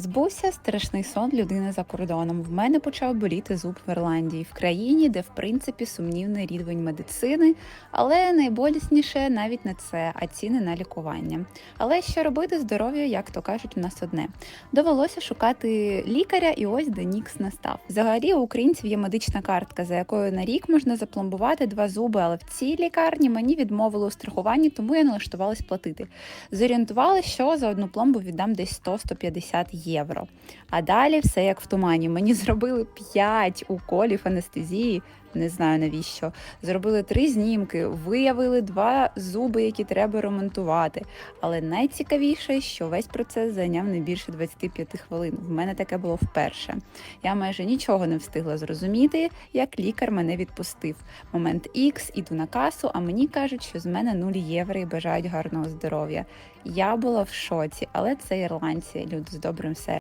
Збувся страшний сон людини за кордоном. В мене почав боліти зуб в Ірландії, в країні, де в принципі сумнівний рівень медицини, але найболісніше навіть не це, а ціни на лікування. Але що робити здоров'ю, як то кажуть, у нас одне. Довелося шукати лікаря, і ось де нікс настав. Взагалі у українців є медична картка, за якою на рік можна запломбувати два зуби, але в цій лікарні мені відмовили у страхуванні, тому я налаштувалась платити. Зорієнтували, що за одну пломбу віддам десь 100-150 євро. А далі все як в тумані. Мені зробили 5 уколів анестезії. Не знаю навіщо. Зробили три знімки, виявили два зуби, які треба ремонтувати. Але найцікавіше, що весь процес зайняв не більше 25 хвилин. В мене таке було вперше. Я майже нічого не встигла зрозуміти, як лікар мене відпустив. Момент X, іду на касу, а мені кажуть, що з мене 0 євро і бажають гарного здоров'я. Я була в шоці, але це ірландці, люди з добрим серцем.